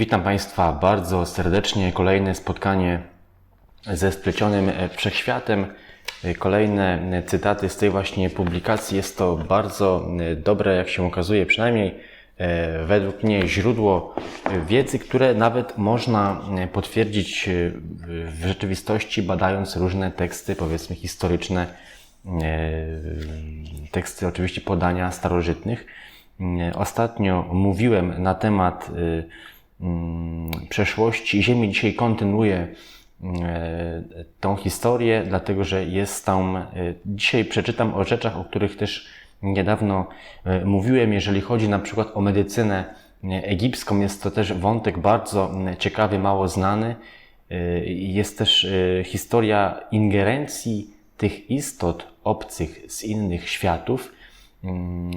Witam Państwa bardzo serdecznie. Kolejne spotkanie ze splecionym e, wszechświatem. E, Kolejne e, cytaty z tej właśnie publikacji. Jest to bardzo dobre, jak się okazuje, przynajmniej według mnie źródło wiedzy, które nawet można potwierdzić w- rzeczywistości, badając różne teksty, powiedzmy historyczne, teksty oczywiście podania starożytnych. Ostatnio mówiłem na temat przeszłości Ziemi. Dzisiaj kontynuuję e, tą historię, dlatego że jest tam. e, Dzisiaj przeczytam o rzeczach, o których też niedawno e, mówiłem. Jeżeli chodzi na przykład o medycynę egipską, jest to też wątek bardzo ciekawy, mało znany. Jest też historia ingerencji tych istot obcych z innych światów. Mm,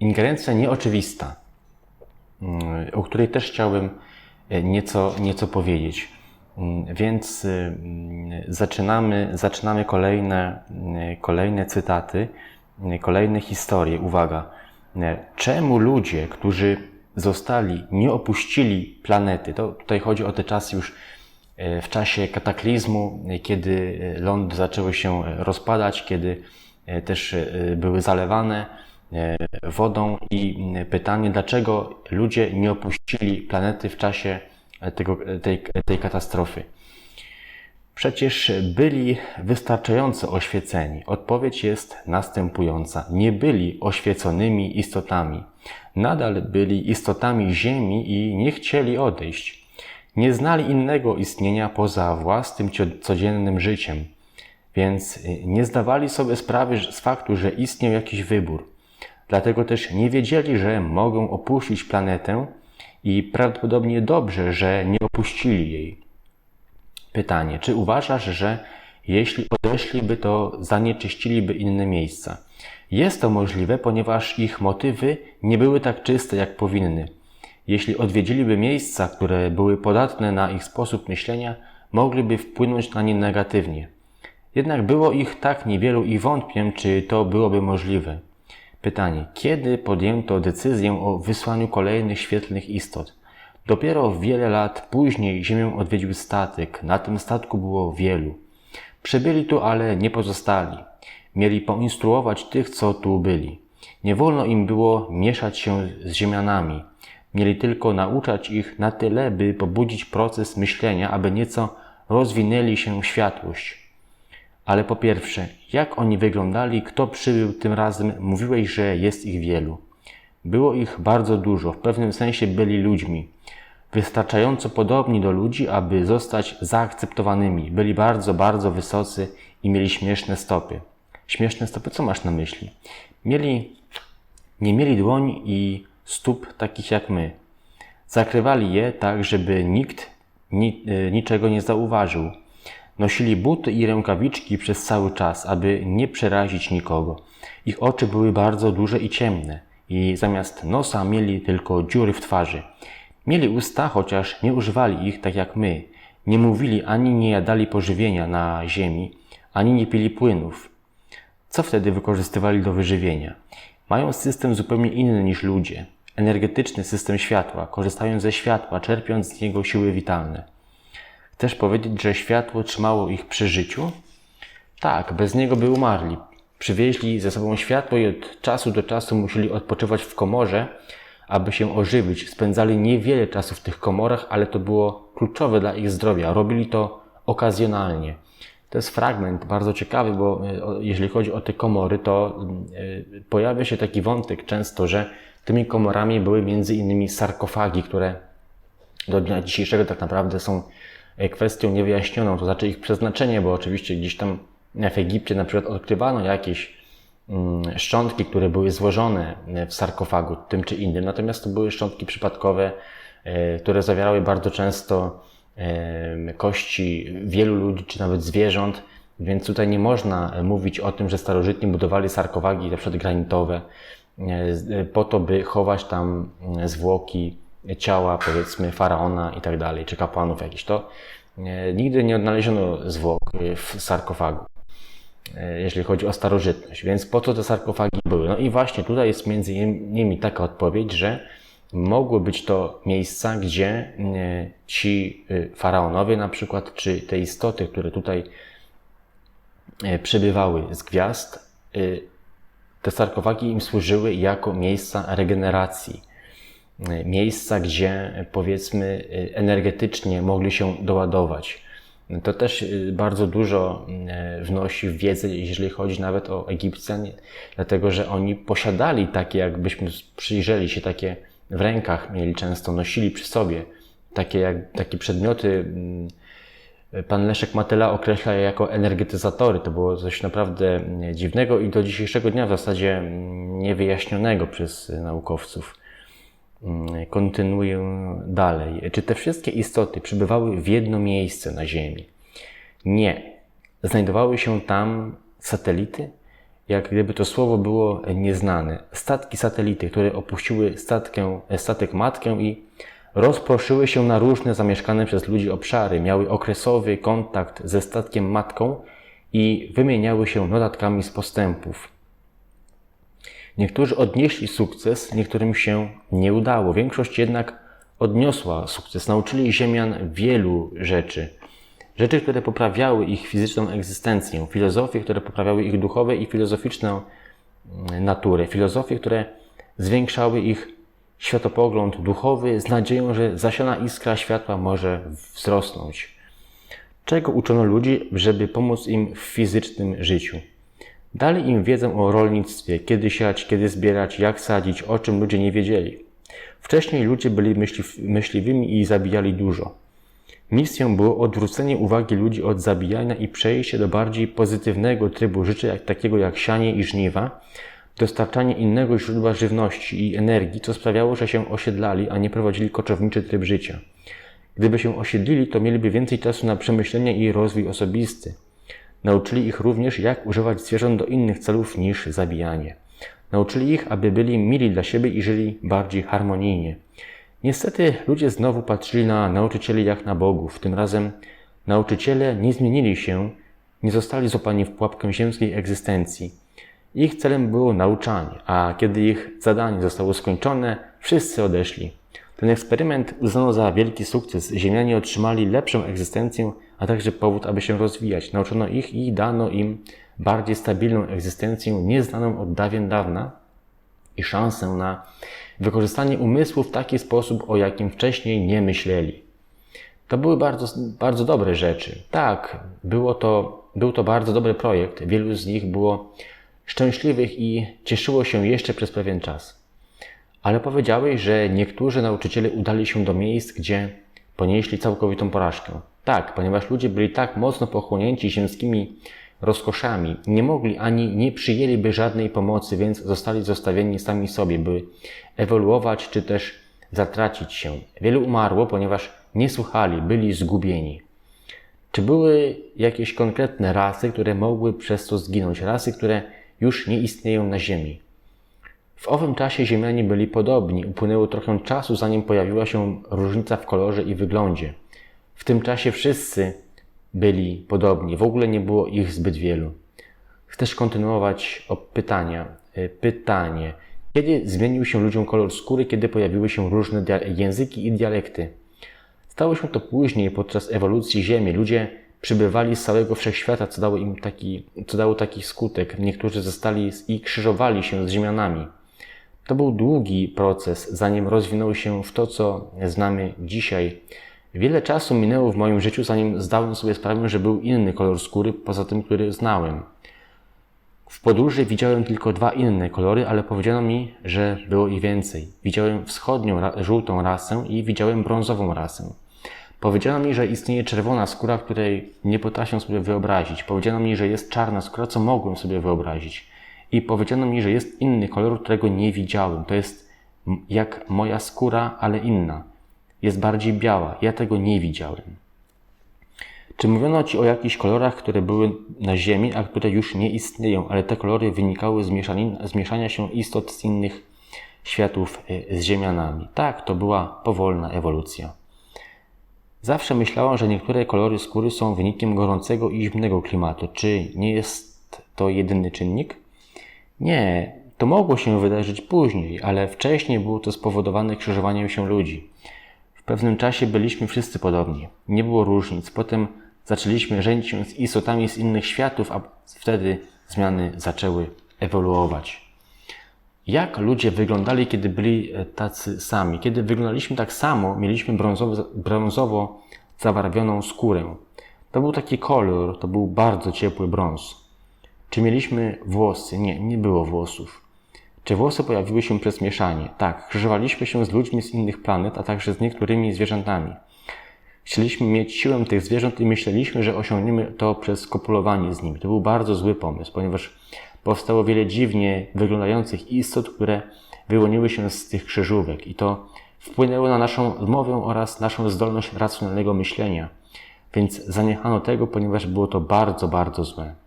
Ingerencja nieoczywista o której też chciałbym e, nieco, nieco powiedzieć. Mm, Więc y, mm, zaczynamy, zaczynamy kolejne, y, kolejne cytaty, kolejne historie. Uwaga. Y, Czemu ludzie, którzy zostali, nie opuścili planety, to tutaj chodzi o te czasy już y, w czasie kataklizmu, kiedy lądy zaczęły się rozpadać, kiedy też były zalewane, wodą i pytanie, dlaczego ludzie nie opuścili planety w czasie tego, tej, tej katastrofy. Przecież byli wystarczająco oświeceni. Odpowiedź jest następująca. Nie byli oświeconymi istotami. Nadal byli istotami Ziemi i nie chcieli odejść. Nie znali innego istnienia poza własnym codziennym życiem, więc nie zdawali sobie sprawy z faktu, że istniał jakiś wybór. Dlatego też nie wiedzieli, że mogą opuścić planetę i prawdopodobnie dobrze, że nie opuścili jej. Pytanie, czy uważasz, że jeśli odeszliby, to zanieczyściliby inne miejsca? Jest to możliwe, ponieważ ich motywy nie były tak czyste, jak powinny. Jeśli odwiedziliby miejsca, które były podatne na ich sposób myślenia, mogliby wpłynąć na nie negatywnie. Jednak było ich tak niewielu i wątpię, czy to byłoby możliwe. Pytanie, kiedy podjęto decyzję o wysłaniu kolejnych świetlnych istot? Dopiero wiele lat później Ziemię odwiedził statek. Na tym statku było wielu. Przybyli tu, ale nie pozostali. Mieli poinstruować tych, co tu byli. Nie wolno im było mieszać się z Ziemianami. Mieli tylko nauczać ich na tyle, by pobudzić proces myślenia, aby nieco rozwinęli się w światłość. Ale po pierwsze, jak oni wyglądali, kto przybył tym razem, mówiłeś, że jest ich wielu. Było ich bardzo dużo, w pewnym sensie byli ludźmi. Wystarczająco podobni do ludzi, aby zostać zaakceptowanymi. Byli bardzo, bardzo wysocy i mieli śmieszne stopy. Śmieszne stopy, co masz na myśli? Mieli, nie mieli dłoni i stóp takich jak my. Zakrywali je tak, żeby nikt ni, y, niczego nie zauważył. Nosili buty i rękawiczki przez cały czas, aby nie przerazić nikogo. Ich oczy były bardzo duże i ciemne, i zamiast nosa mieli tylko dziury w twarzy. Mieli usta, chociaż nie używali ich tak jak my. Nie mówili ani nie jadali pożywienia na ziemi, ani nie pili płynów. Co wtedy wykorzystywali do wyżywienia? Mają system zupełnie inny niż ludzie. Energetyczny system światła, korzystają ze światła, czerpiąc z niego siły witalne. Chcesz powiedzieć, że światło trzymało ich przy życiu? Tak, bez niego by umarli. Przywieźli ze sobą światło i od czasu do czasu musieli odpoczywać w komorze, aby się ożywić. Spędzali niewiele czasu w tych komorach, ale to było kluczowe dla ich zdrowia. Robili to okazjonalnie. To jest fragment bardzo ciekawy, bo e, jeżeli chodzi o te komory, to e, pojawia się taki wątek często, że tymi komorami były między innymi sarkofagi, które do dnia dzisiejszego tak naprawdę są kwestią niewyjaśnioną, to znaczy ich przeznaczenie, bo oczywiście gdzieś tam w Egipcie na przykład odkrywano jakieś mm, szczątki, które były złożone e, w sarkofagu tym czy innym, natomiast to były szczątki przypadkowe, e, które zawierały bardzo często e, kości wielu ludzi czy nawet zwierząt, więc tutaj nie można e, mówić o tym, że starożytni budowali sarkofagi na przykład granitowe e, e, po to, by chować tam zwłoki ciała, powiedzmy, faraona i tak dalej, czy kapłanów jakichś. To e, nigdy nie odnaleziono zwłok e, w sarkofagu, e, jeżeli chodzi o starożytność. Więc po co te sarkofagi były? No i właśnie tutaj jest między innymi taka odpowiedź, że mogły być to miejsca, gdzie ci faraonowie na przykład, czy te istoty, które tutaj przybywały z gwiazd, te sarkofagi im służyły jako miejsca regeneracji. Miejsca, gdzie powiedzmy energetycznie mogli się doładować. To też e, bardzo dużo e, wnosi w wiedzę, jeżeli chodzi nawet o Egipcjan, dlatego że oni posiadali takie, jakbyśmy przyjrzeli się, takie w rękach mieli często, nosili przy sobie takie, jak, takie przedmioty. mm, Pan Leszek Matyla określa je jako energetyzatory. To było coś naprawdę mm, dziwnego i do dzisiejszego dnia w zasadzie mm, niewyjaśnionego przez y, naukowców. Mm, Kontynuuję dalej. Czy te wszystkie istoty przybywały w jedno miejsce na Ziemi? Nie. Znajdowały się tam satelity, jak gdyby to słowo było nieznane. Statki satelity, które opuściły statkę, statek matkę i rozproszyły się na różne zamieszkane przez ludzi obszary, miały okresowy kontakt ze statkiem matką i wymieniały się notatkami z postępów. Niektórzy odnieśli sukces, niektórym się nie udało. Większość jednak odniosła sukces. Nauczyli Ziemian wielu rzeczy. Rzeczy, które poprawiały ich fizyczną egzystencję, filozofie, które poprawiały ich duchowe i filozoficzną mm, naturę, filozofie, które zwiększały ich światopogląd duchowy z nadzieją, że zasiana iskra światła może wzrosnąć. Czego uczono ludzi, żeby pomóc im w fizycznym życiu? Dali im wiedzę o rolnictwie, kiedy siać, kiedy zbierać, jak sadzić, o czym ludzie nie wiedzieli. Wcześniej ludzie byli myśliw, myśliwymi i zabijali dużo. Misją było odwrócenie uwagi ludzi od zabijania i przejście do bardziej pozytywnego trybu życia, jak, takiego jak sianie i żniwa, dostarczanie innego źródła żywności i energii, co sprawiało, że się osiedlali, a nie prowadzili koczowniczy tryb życia. Gdyby się osiedlili, to mieliby więcej czasu na przemyślenie i rozwój osobisty. Nauczyli ich również, jak używać zwierząt do innych celów niż zabijanie. Nauczyli ich, aby byli mili dla siebie i żyli bardziej harmonijnie. Niestety ludzie znowu patrzyli na nauczycieli jak na bogów. Tym razem nauczyciele nie zmienili się, nie zostali złapani w pułapkę ziemskiej egzystencji. Ich celem było nauczanie, a kiedy ich zadanie zostało skończone, wszyscy odeszli. Ten eksperyment uznano za wielki sukces. Ziemianie otrzymali lepszą egzystencję, a także powód, aby się rozwijać. Nauczono ich i dano im bardziej stabilną egzystencję, nieznaną od dawien dawna i szansę na wykorzystanie umysłu w taki sposób, o jakim wcześniej nie myśleli. To były bardzo, bardzo dobre rzeczy. Tak, było to, był to bardzo dobry projekt. Wielu z nich było szczęśliwych i cieszyło się jeszcze przez pewien czas. Ale powiedziałeś, że niektórzy nauczyciele udali się do miejsc, gdzie ponieśli całkowitą porażkę. Tak, ponieważ ludzie byli tak mocno pochłonięci ziemskimi rozkoszami, nie mogli ani nie przyjęliby żadnej pomocy, więc zostali zostawieni sami sobie, by ewoluować czy też zatracić się. Wielu umarło, ponieważ nie słuchali, byli zgubieni. Czy były jakieś konkretne rasy, które mogły przez to zginąć? Rasy, które już nie istnieją na Ziemi. W owym czasie Ziemianie byli podobni. Upłynęło trochę czasu, zanim pojawiła się różnica w kolorze i wyglądzie. W tym czasie wszyscy byli podobni. W ogóle nie było ich zbyt wielu. Chcesz kontynuować o pytania? Y, Pytanie. Kiedy zmienił się ludziom kolor skóry, kiedy pojawiły się różne języki i dialekty? Stało się to później, podczas ewolucji Ziemi. Ludzie przybywali z całego wszechświata, co dało im taki, co dało taki skutek. Niektórzy zostali i krzyżowali się z Ziemianami. To był długi proces, zanim rozwinął się w to, co znamy dzisiaj. Wiele czasu minęło w moim życiu, zanim zdałem sobie sprawę, że był inny kolor skóry poza tym, który znałem. W podróży widziałem tylko dwa inne kolory, ale powiedziano mi, że było ich więcej. Widziałem wschodnią żółtą rasę i widziałem brązową rasę. Powiedziano mi, że istnieje czerwona skóra, której nie potrafię sobie wyobrazić. Powiedziano mi, że jest czarna skóra, co mogłem sobie wyobrazić. I powiedziano mi, że jest inny kolor, którego nie widziałem. To jest jak moja skóra, ale inna. Jest bardziej biała. Ja tego nie widziałem. Czy mówiono Ci o jakichś kolorach, które były na Ziemi, a które już nie istnieją, ale te kolory wynikały z, z mieszania się istot z innych światów y, z Ziemianami? Tak, to była powolna ewolucja. Zawsze myślałam, że niektóre kolory skóry są wynikiem gorącego i zimnego klimatu. Czy nie jest to jedyny czynnik? Nie, To mogło się wydarzyć później, ale wcześniej było to spowodowane krzyżowaniem się ludzi. Pewnym czasie byliśmy wszyscy podobni. Nie było różnic. Potem zaczęliśmy żenić się z istotami z innych światów, a wtedy zmiany zaczęły ewoluować. Jak ludzie wyglądali, kiedy byli e, tacy sami? Kiedy wyglądaliśmy tak samo, mieliśmy brązowo, brązowo zabarwioną skórę. To był taki kolor, to był bardzo ciepły brąz. Czy mieliśmy włosy? Nie, nie było włosów. Czy włosy pojawiły się przez mieszanie? Tak, krzyżowaliśmy się z ludźmi z innych planet, a także z niektórymi zwierzętami. Chcieliśmy mieć siłę tych zwierząt i myśleliśmy, że osiągniemy to przez kopulowanie z nimi. To był bardzo zły pomysł, ponieważ powstało wiele dziwnie wyglądających istot, które wyłoniły się z tych krzyżówek i to wpłynęło na naszą mowę oraz naszą zdolność racjonalnego myślenia. Więc zaniechano tego, ponieważ było to bardzo, bardzo złe.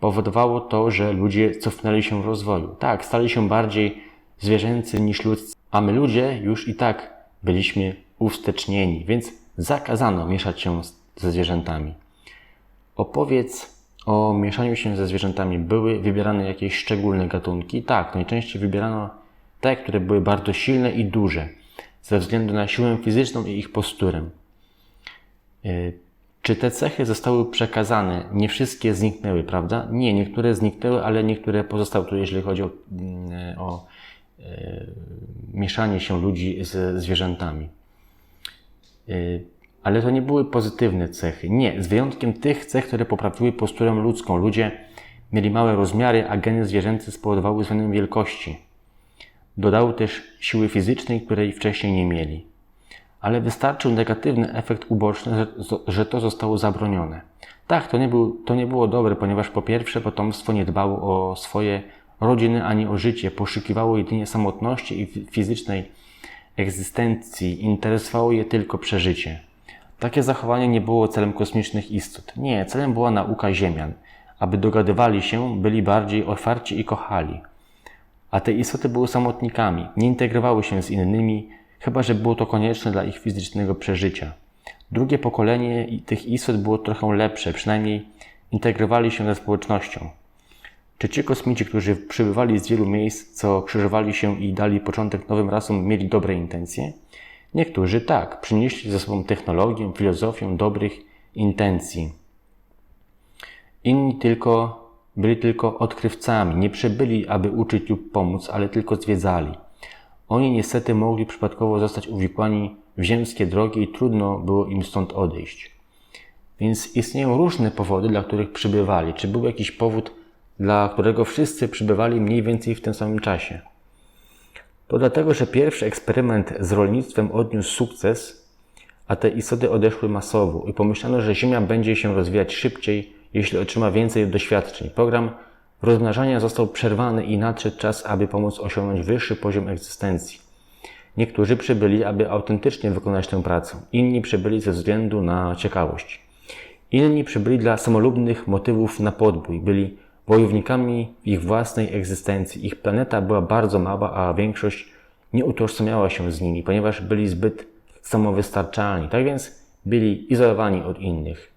Powodowało to, że ludzie cofnęli się w rozwoju. Tak, stali się bardziej zwierzęcy niż ludzcy, a my ludzie już i tak byliśmy uwstecznieni, więc zakazano mieszać się ze zwierzętami. Opowiedz o mieszaniu się ze zwierzętami. Były wybierane jakieś szczególne gatunki? Tak, najczęściej wybierano te, które były bardzo silne i duże, ze względu na siłę fizyczną i ich posturę. Czy te cechy zostały przekazane? Nie wszystkie zniknęły, prawda? Nie, niektóre zniknęły, ale niektóre pozostały tu, jeżeli chodzi o, mm, o e, mieszanie się ludzi ze zwierzętami. Y, Ale to nie były pozytywne cechy. Nie, z wyjątkiem tych cech, które poprawiły posturę ludzką. Ludzie mieli małe rozmiary, a geny zwierzęce spowodowały zmianę wielkości. Dodały też siły fizycznej, której wcześniej nie mieli. Ale wystarczył negatywny efekt uboczny, że, to zostało zabronione. Tak, to nie, był, to nie było dobre, ponieważ po pierwsze potomstwo nie dbało o swoje rodziny ani o życie, poszukiwało jedynie samotności i fi- fizycznej egzystencji, interesowało je tylko przeżycie. Takie zachowanie nie było celem kosmicznych istot. Nie, celem była nauka Ziemian. Aby dogadywali się, byli bardziej otwarci i kochali. A te istoty były samotnikami, nie integrowały się z innymi, chyba że było to konieczne dla ich fizycznego przeżycia. Drugie pokolenie tych istot było trochę lepsze, przynajmniej integrowali się ze społecznością. Czy ci kosmici, którzy przybywali z wielu miejsc, co krzyżowali się i dali początek nowym rasom, mieli dobre intencje? Niektórzy tak, przynieśli ze sobą technologię, filozofię dobrych intencji. Inni tylko byli tylko odkrywcami, nie przybyli, aby uczyć lub pomóc, ale tylko zwiedzali. Oni niestety mogli przypadkowo zostać uwikłani w ziemskie drogi i trudno było im stąd odejść. Więc istnieją różne powody, dla których przybywali. Czy był jakiś powód, dla którego wszyscy przybywali mniej więcej w tym samym czasie? To dlatego, że pierwszy eksperyment z rolnictwem odniósł sukces, a te istoty odeszły masowo i pomyślano, że Ziemia będzie się rozwijać szybciej, jeśli otrzyma więcej doświadczeń. Program rozmnażania został przerwany i nadszedł czas, aby pomóc osiągnąć wyższy poziom egzystencji. Niektórzy przybyli, aby autentycznie wykonać tę pracę, inni przybyli ze względu na ciekawość. Inni przybyli dla samolubnych motywów na podbój, byli wojownikami ich własnej egzystencji. Ich planeta była bardzo mała, a większość nie utożsamiała się z nimi, ponieważ byli zbyt samowystarczalni. Tak więc byli izolowani od innych.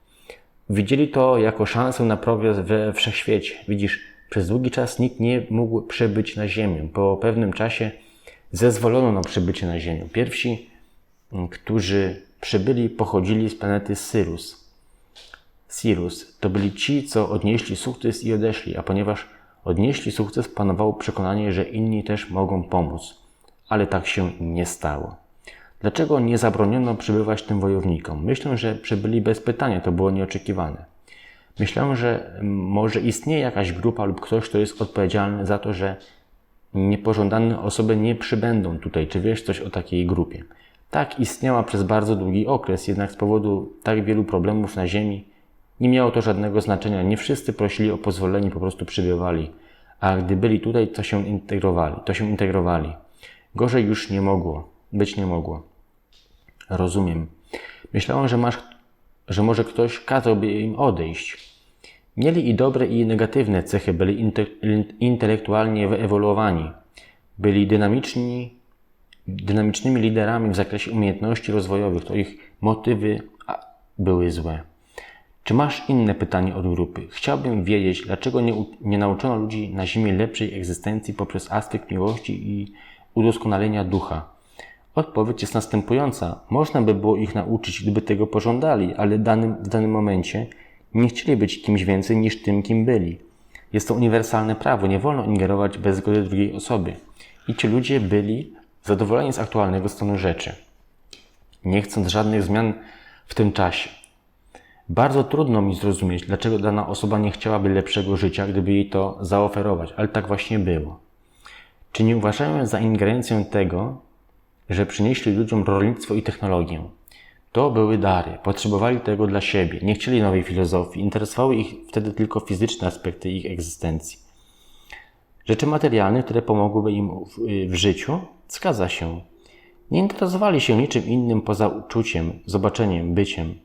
Widzieli to jako szansę na progres we wszechświecie. Widzisz, przez długi czas nikt nie mógł przybyć na Ziemię. Po pewnym czasie zezwolono na przybycie na Ziemię. Pierwsi, m, którzy przybyli, pochodzili z planety Syrus. Sirus to byli ci, co odnieśli sukces i odeszli, a ponieważ odnieśli sukces, panowało przekonanie, że inni też mogą pomóc. Ale tak się nie stało. Dlaczego nie zabroniono przybywać tym wojownikom? Myślę, że przybyli bez pytania, to było nieoczekiwane. Myślę, że może istnieje jakaś grupa lub ktoś, kto jest odpowiedzialny za to, że niepożądane osoby nie przybędą tutaj. Czy wiesz coś o takiej grupie? Tak, istniała przez bardzo długi okres, jednak z powodu tak wielu problemów na Ziemi nie miało to żadnego znaczenia. Nie wszyscy prosili o pozwolenie, po prostu przybywali. A gdy byli tutaj, to się integrowali. To się integrowali. Gorzej już nie mogło. Być nie mogło. Rozumiem. Myślałam, że masz, że może ktoś kazałby im odejść. Mieli i dobre, i negatywne cechy, byli inte, intelektualnie wyewoluowani. Byli dynamiczni, dynamicznymi liderami w zakresie umiejętności rozwojowych. To ich motywy były złe. Czy masz inne pytanie od grupy? Chciałbym wiedzieć, dlaczego nie, nie nauczono ludzi na Ziemi lepszej egzystencji poprzez aspekt miłości i udoskonalenia ducha. Odpowiedź jest następująca. Można by było ich nauczyć, gdyby tego pożądali, ale danym, w danym momencie nie chcieli być kimś więcej niż tym, kim byli. Jest to uniwersalne prawo, nie wolno ingerować bez zgody drugiej osoby. I ci ludzie byli zadowoleni z aktualnego stanu rzeczy, nie chcąc żadnych zmian w tym czasie. Bardzo trudno mi zrozumieć, dlaczego dana osoba nie chciałaby lepszego życia, gdyby jej to zaoferować, ale tak właśnie było. Czy nie uważają za ingerencję tego, że przynieśli ludziom rolnictwo i technologię? To były dary, potrzebowali tego dla siebie, nie chcieli nowej filozofii, interesowały ich wtedy tylko fizyczne aspekty ich egzystencji. Rzeczy materialne, które pomogłyby im w, w życiu, zgadza się. Nie interesowali się niczym innym poza uczuciem, zobaczeniem, byciem.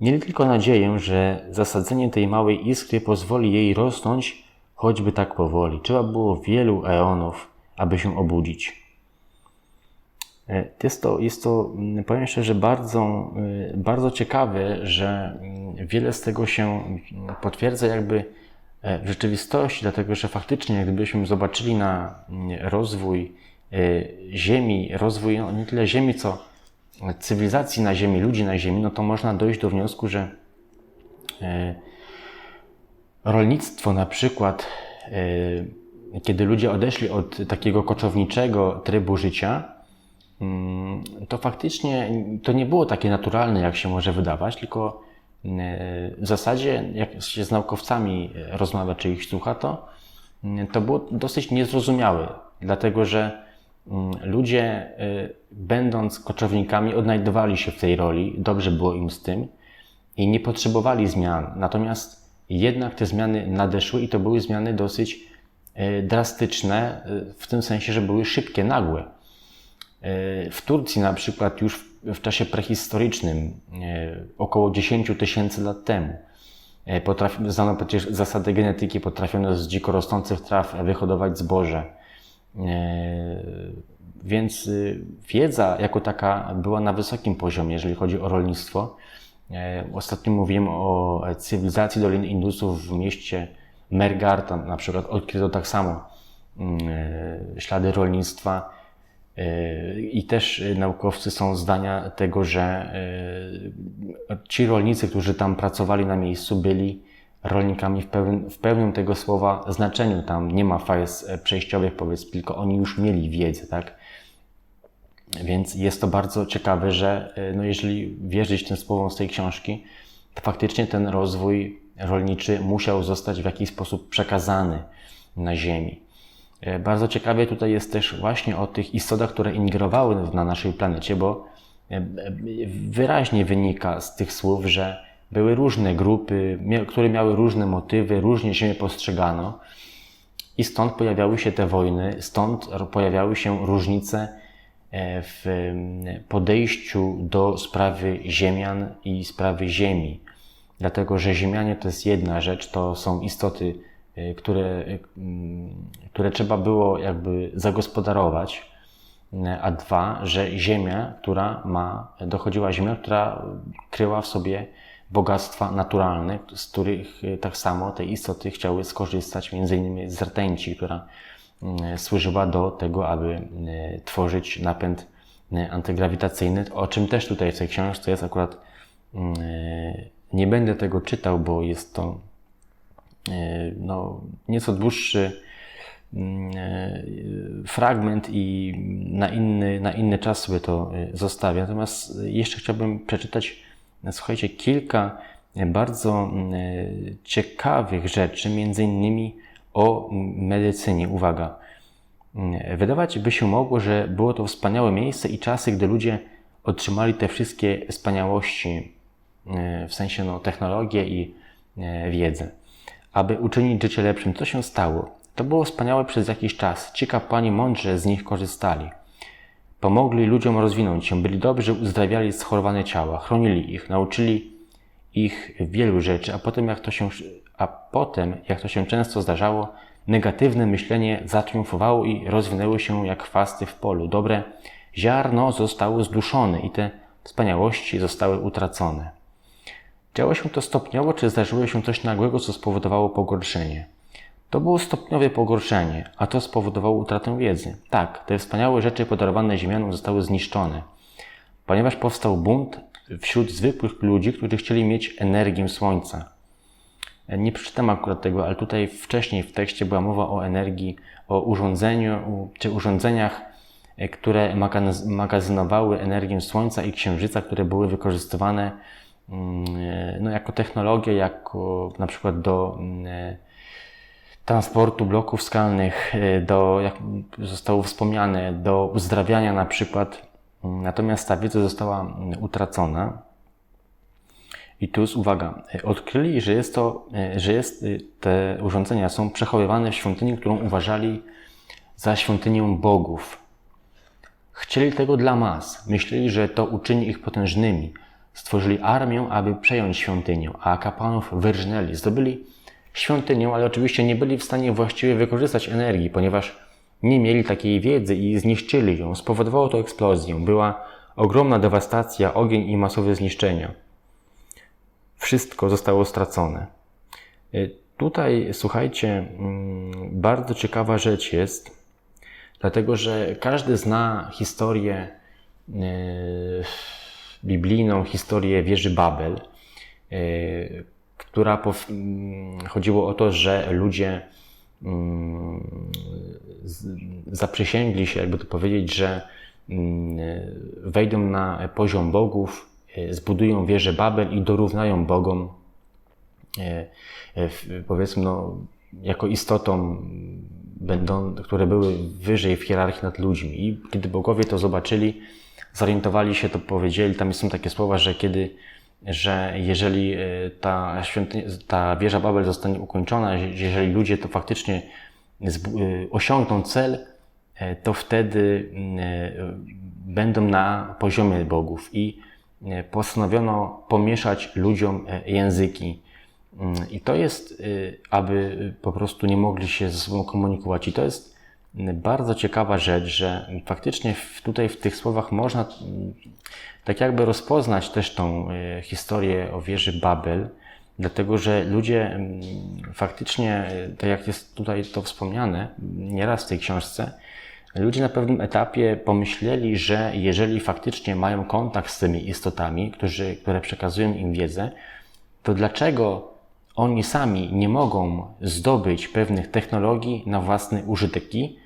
Mieli tylko nadzieję, że zasadzenie tej małej iskry pozwoli jej rosnąć, choćby tak powoli. Trzeba było wielu eonów, aby się obudzić. E, Jest to, jest to mm, powiem szczerze, bardzo, y, bardzo ciekawe, że mm, wiele z tego się mm, potwierdza jakby e, w rzeczywistości, dlatego że faktycznie, gdybyśmy zobaczyli na rozwój Ziemi, rozwój no, nie tyle Ziemi, co cywilizacji na Ziemi, ludzi na Ziemi, no to można dojść do wniosku, że e, rolnictwo na przykład, e, kiedy ludzie odeszli od takiego koczowniczego trybu życia, to faktycznie to nie było takie naturalne, jak się może wydawać, tylko e, w zasadzie, jak się z naukowcami rozmawia, czy ich słucha, to, mm, to było dosyć niezrozumiałe, dlatego że mm, ludzie, y, będąc koczownikami, odnajdowali się w tej roli, dobrze było im z tym i nie potrzebowali zmian. Natomiast jednak te zmiany nadeszły i to były zmiany dosyć y, drastyczne, w tym sensie, że były szybkie, nagłe. W Turcji na przykład już w- czasie prehistorycznym, e, około 10 tysięcy lat temu, e, potrafi, znano przecież zasady genetyki, potrafiono z dziko rosnących traw wyhodować zboże. E, Więc wiedza jako taka była na wysokim poziomie, jeżeli chodzi o rolnictwo. Ostatnio mówiłem o cywilizacji Doliny Indusów w mieście Mergar, tam na przykład odkryto tak samo mm, ślady rolnictwa. E, I też e, naukowcy są zdania tego, że e, ci rolnicy, którzy tam pracowali na miejscu, byli rolnikami w pełnym, w pełnym tego słowa znaczeniu. Tam nie ma faz e, przejściowych, powiedzmy, tylko oni już mieli wiedzę, tak? Więc jest to bardzo ciekawe, że e, no jeżeli wierzyć tym słowom z tej książki, to faktycznie ten rozwój rolniczy musiał zostać w jakiś sposób przekazany na Ziemi. E, Bardzo ciekawie tutaj jest też właśnie o tych istotach, które ingerowały na naszej planecie, bo e, e, wyraźnie wynika z tych słów, że były różne grupy, które miały różne motywy, różnie Ziemię postrzegano i stąd pojawiały się te wojny, stąd pojawiały się różnice w podejściu do sprawy Ziemian i sprawy Ziemi. Dlatego, że Ziemianie to jest jedna rzecz, to są istoty, które, e, mm, które trzeba było jakby zagospodarować, e, a dwa, że Ziemia, która ma, dochodziła Ziemia, która kryła w sobie bogactwa naturalne, z których tak samo te istoty chciały skorzystać, między innymi z rtęci, która służyła do tego, aby tworzyć napęd antygrawitacyjny, o czym też tutaj w tej książce jest akurat. Nie będę tego czytał, bo jest to no, nieco dłuższy mm, e, fragment i na inny, na inny czas sobie to e, zostawię. Natomiast jeszcze chciałbym przeczytać, e, słuchajcie, kilka e, bardzo mm, e, ciekawych rzeczy, między innymi o mm, medycynie. Uwaga. Wydawać by się mogło, że było to wspaniałe miejsce i czasy, gdy ludzie otrzymali te wszystkie wspaniałości, e, w sensie no, technologię i e, wiedzę, aby uczynić życie lepszym. Co się stało? To było wspaniałe przez jakiś czas. Ci kapłani mądrze z nich korzystali. Pomogli ludziom rozwinąć się, byli dobrzy, uzdrawiali schorowane ciała, chronili ich, nauczyli ich wielu rzeczy, a potem, jak to się, a potem, jak to się często zdarzało, negatywne myślenie zatriumfowało i rozwinęły się jak chwasty w polu. Dobre ziarno zostało zduszone i te wspaniałości zostały utracone. Działo się to stopniowo, czy zdarzyło się coś nagłego, co spowodowało pogorszenie? To było stopniowe pogorszenie, a to spowodowało utratę wiedzy. Tak, te wspaniałe rzeczy podarowane Ziemianom zostały zniszczone, ponieważ powstał bunt wśród zwykłych ludzi, którzy chcieli mieć energię Słońca. Nie przeczytam akurat tego, ale tutaj wcześniej w tekście była mowa o energii, o urządzeniu czy urządzeniach, które magazynowały energię Słońca i Księżyca, które były wykorzystywane no, jako technologie, jako na przykład do mm, e, transportu bloków skalnych, do, jak zostało wspomniane, do uzdrawiania na przykład. Natomiast ta wiedza została utracona. I tu jest uwaga, odkryli, że jest to, że jest, te urządzenia są przechowywane w świątyni, którą uważali za świątynię bogów. Chcieli tego dla mas, myśleli, że to uczyni ich potężnymi. Stworzyli armię, aby przejąć świątynię, a kapłanów wyrżnęli. Zdobyli świątynię, ale oczywiście nie byli w stanie właściwie wykorzystać energii, ponieważ nie mieli takiej wiedzy i zniszczyli ją. Spowodowało to eksplozję. Była ogromna dewastacja, ogień i masowe zniszczenia. Wszystko zostało stracone. Y, tutaj, słuchajcie, mm, bardzo ciekawa rzecz jest, Dlatego, że każdy zna historię e, biblijną, historię wieży Babel, e, która chodziło o to, że ludzie zaprzysięgli się, jakby to powiedzieć, że wejdą na poziom bogów, e, zbudują wieżę Babel i dorównają bogom, powiedzmy, no, jako istotom będą, które były wyżej w hierarchii nad ludźmi. I kiedy bogowie to zobaczyli, zorientowali się, to powiedzieli, tam są takie słowa, że kiedy, że jeżeli e, ta, świątynia, ta wieża Babel zostanie ukończona, jeżeli ludzie to faktycznie e, osiągną cel, e, to wtedy będą na poziomie bogów. I postanowiono pomieszać ludziom języki Mm, I to jest, aby po prostu nie mogli się ze sobą komunikować. I to jest bardzo ciekawa rzecz, że faktycznie tutaj w tych słowach można mm, tak jakby rozpoznać też tą y, historię o wieży Babel, dlatego że ludzie mm, faktycznie, y, tak jak jest tutaj to wspomniane nieraz w tej książce, ludzie na pewnym etapie pomyśleli, że jeżeli faktycznie mają kontakt z tymi istotami, którzy, które przekazują im wiedzę, to dlaczego oni sami nie mogą zdobyć pewnych technologii na własne użytki,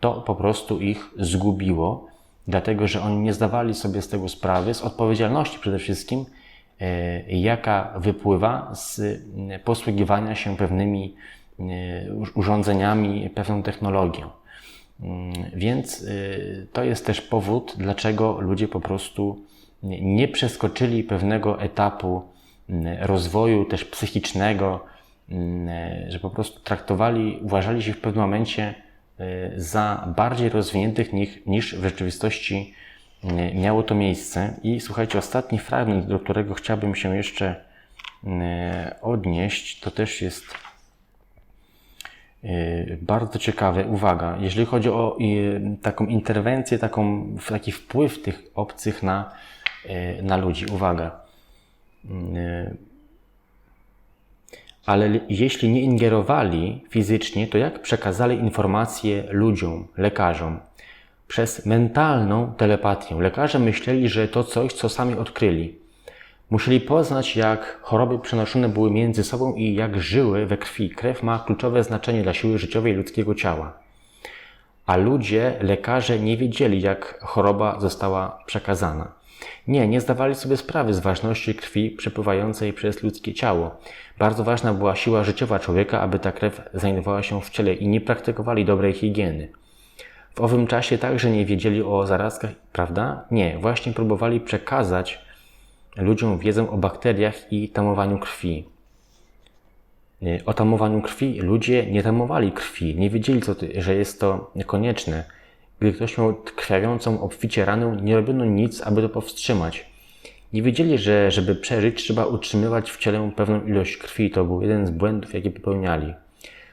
to po prostu ich zgubiło, dlatego że oni nie zdawali sobie z tego sprawy, z odpowiedzialności przede wszystkim, e, jaka wypływa z e, posługiwania się pewnymi e, urządzeniami, pewną technologią. Mm, więc to jest też powód, dlaczego ludzie po prostu nie przeskoczyli pewnego etapu rozwoju też psychicznego, że po prostu traktowali, uważali się w pewnym momencie e, za bardziej rozwiniętych niż, niż w rzeczywistości miało to miejsce. I słuchajcie, ostatni fragment, do którego chciałbym się jeszcze odnieść, to też jest e, bardzo ciekawe. Uwaga, jeżeli chodzi o taką interwencję, taką, taki wpływ tych obcych na, e, na ludzi. Uwaga. Ale jeśli nie ingerowali fizycznie, to jak przekazali informacje ludziom, lekarzom? Przez mentalną telepatię. Lekarze myśleli, że to coś, co sami odkryli. Musieli poznać, jak choroby przenoszone były między sobą i jak żyły we krwi. Krew ma kluczowe znaczenie dla siły życiowej ludzkiego ciała. A ludzie, lekarze nie wiedzieli, jak choroba została przekazana. Nie, nie zdawali sobie sprawy z ważności krwi przepływającej przez ludzkie ciało. Bardzo ważna była siła życiowa człowieka, aby ta krew znajdowała się w ciele i nie praktykowali dobrej higieny. W owym czasie także nie wiedzieli o zarazkach, prawda? Nie, właśnie próbowali przekazać ludziom wiedzę o bakteriach i tamowaniu krwi. O tamowaniu krwi ludzie nie tamowali krwi, nie wiedzieli, co, że jest to konieczne gdy ktoś miał krwawiącą obficie ranę, nie robiono nic, aby to powstrzymać. Nie wiedzieli, że żeby przeżyć, trzeba utrzymywać w ciele pewną ilość krwi. To był jeden z błędów, jakie popełniali.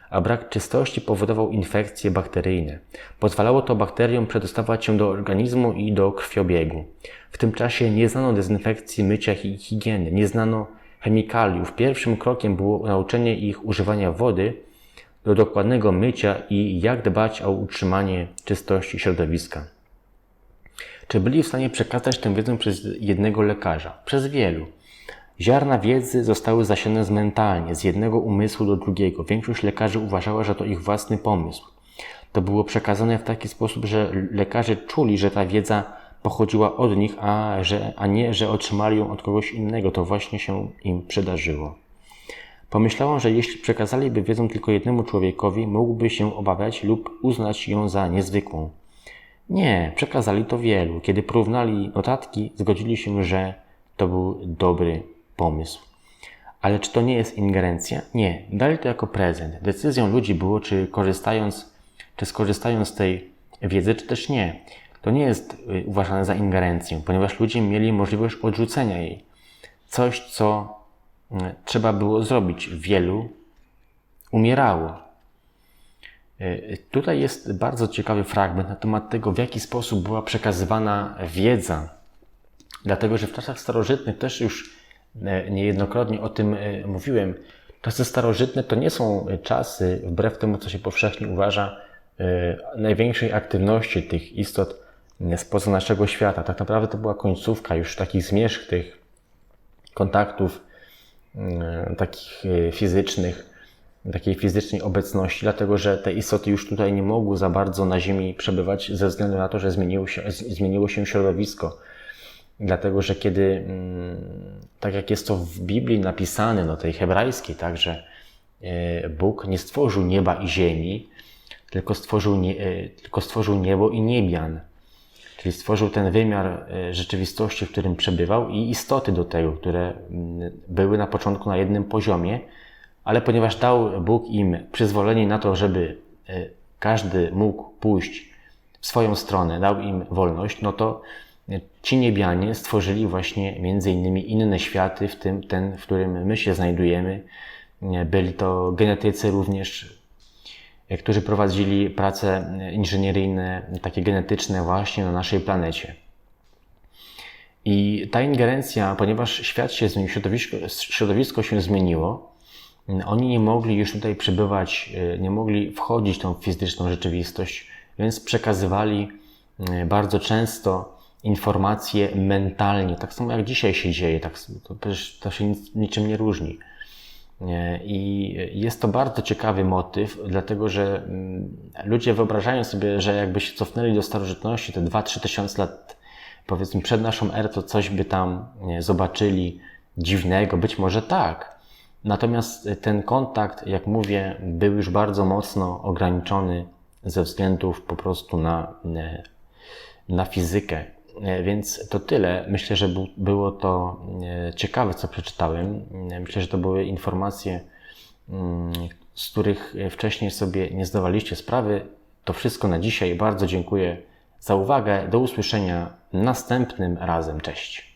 A brak czystości powodował infekcje bakteryjne. Pozwalało to bakteriom przedostawać się do organizmu i do krwiobiegu. W tym czasie nie znano dezynfekcji, mycia i higieny. Nie znano chemikaliów. Pierwszym krokiem było nauczenie ich używania wody do dokładnego mycia i jak dbać o utrzymanie czystości środowiska. Czy byli w stanie przekazać tę wiedzę przez jednego lekarza? Przez wielu. Ziarna wiedzy zostały zasiane mentalnie, z jednego umysłu do drugiego. Większość lekarzy uważała, że to ich własny pomysł. To było przekazane w taki sposób, że lekarze czuli, że ta wiedza pochodziła od nich, a, że, a nie, że otrzymali ją od kogoś innego. To właśnie się im przydarzyło. Pomyślałam, że jeśli przekazaliby wiedzę tylko jednemu człowiekowi, mógłby się obawiać lub uznać ją za niezwykłą. Nie, przekazali to wielu. Kiedy porównali notatki, zgodzili się, że to był dobry pomysł. Ale czy to nie jest ingerencja? Nie, dali to jako prezent. Decyzją ludzi było, czy korzystając, czy z tej wiedzy, czy też nie. To nie jest y, uważane za ingerencję, ponieważ ludzie mieli możliwość odrzucenia jej. Coś, co y, trzeba było zrobić. Wielu umierało. Y, Tutaj jest bardzo ciekawy fragment na temat tego, w jaki sposób była przekazywana wiedza. Dlatego, że w czasach starożytnych też już e, niejednokrotnie o tym e, mówiłem. Czasy starożytne to nie są czasy, wbrew temu, co się powszechnie uważa, e, największej aktywności tych istot spoza naszego świata. Tak naprawdę to była końcówka już takich zmierzch, kontaktów takich fizycznych, takiej fizycznej obecności, dlatego że te istoty już tutaj nie mogły za bardzo na Ziemi przebywać ze względu na to, że zmieniło się, zmieniło się środowisko. Dlatego, że kiedy, tak jak jest to w Biblii napisane, no tej hebrajskiej, tak, że Bóg nie stworzył nieba i ziemi, tylko stworzył, nie, tylko stworzył niebo i niebian. Czyli stworzył ten wymiar rzeczywistości, w którym przebywał i istoty do tego, które były na początku na jednym poziomie, ale ponieważ dał Bóg im przyzwolenie na to, żeby każdy mógł pójść w swoją stronę, dał im wolność, no to ci niebianie stworzyli właśnie między innymi inne światy, w tym ten, w którym my się znajdujemy. Byli to genetycy również, którzy prowadzili prace inżynieryjne, takie genetyczne właśnie na naszej planecie. I ta ingerencja, ponieważ świat się zmienił, środowisko, środowisko się zmieniło, oni nie mogli już tutaj przebywać, nie mogli wchodzić w tą fizyczną rzeczywistość, więc przekazywali bardzo często informacje mentalnie, tak samo jak dzisiaj się dzieje, tak, to, to się nic, niczym nie różni. I jest to bardzo ciekawy motyw, dlatego że ludzie wyobrażają sobie, że jakby się cofnęli do starożytności, te 2-3 tysiące lat, powiedzmy przed naszą erą, to coś by tam zobaczyli dziwnego, być może tak. Natomiast ten kontakt, jak mówię, był już bardzo mocno ograniczony ze względów po prostu na, na fizykę. Więc to tyle. Myślę, że było to ciekawe, co przeczytałem. Myślę, że to były informacje, z których wcześniej sobie nie zdawaliście sprawy. To wszystko na dzisiaj. Bardzo dziękuję za uwagę. Do usłyszenia następnym razem. Cześć.